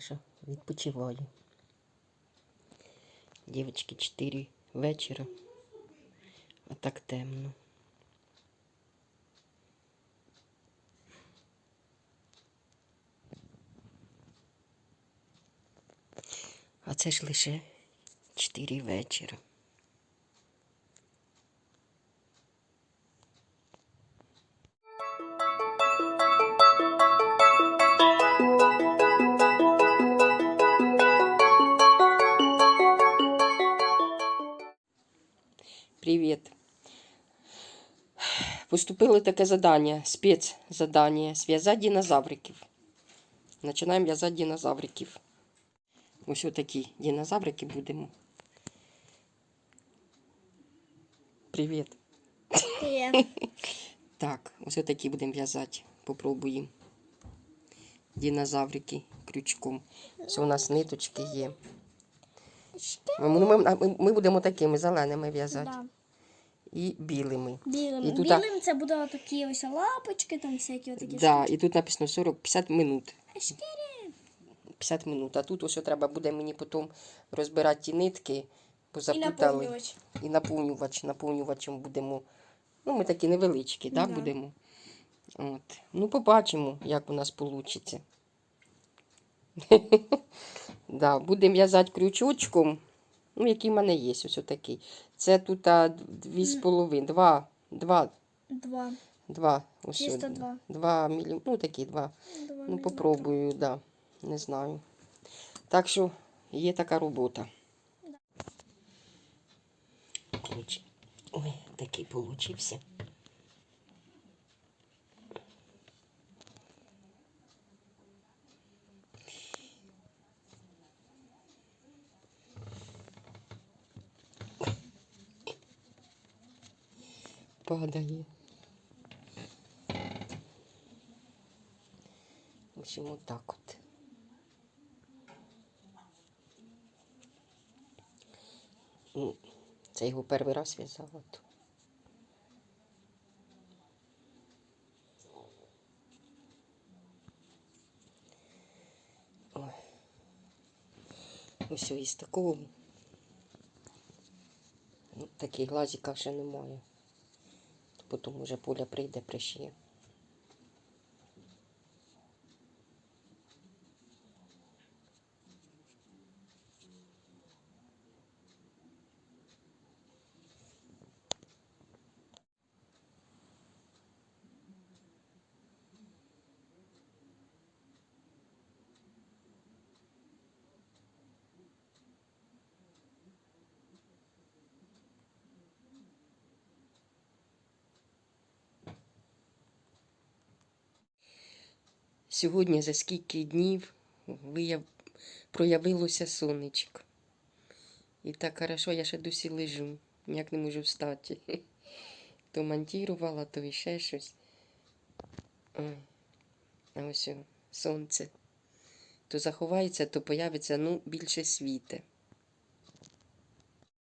наша відпочиваю. Дівчатки 4 вечора. А так темно. А це ж лише 4 вечора. Поступило таке задання, спецзадання, зв'язати динозавриків. Починаємо в'язати динозавриків. Ось такі динозаврики будемо. Привіт. Привет. Так, ось такі будемо в'язати. Попробуємо. Динозаврики крючком. Все, у нас ниточки є. Ми, ми, ми, ми будемо такими зеленими в'язати. Да. І білими. Білим. І тут, Білим це буде такі ось лапочки, там всякі отакі Да, штучки. і тут написано 40-50 минут. 50 минут. А тут ось треба буде мені потім розбирати ті нитки, бо І наповнювач. І наповнювач. Наповнювачем будемо. Ну, ми такі невеличкі, да, Да. будемо. От. Ну, побачимо, як у нас вийде. да, будемо в'язати крючочком. Ну, який в мене є, ось такий. Це тут а, дві з половиною, два, два, Два. два, ось Чисто два. Два мілі... ну такі два. Два Ну, попробую, так. да. Не знаю. Так що є така робота. Коротше, ой, такий получився. Падає. В общем, вот так вот. Ну, Це його перший раз в'язала. Ось із такого. Ну, такий глазика вже немає. Потім вже поля прийде, пришиє. Сьогодні за скільки днів вияв... проявилося сонечко. І так хорошо, я ще досі лежу, ніяк не можу встати. То монтірувала, то іще щось. Ой. А ось сонце. То заховається, то появиться, ну, більше світе.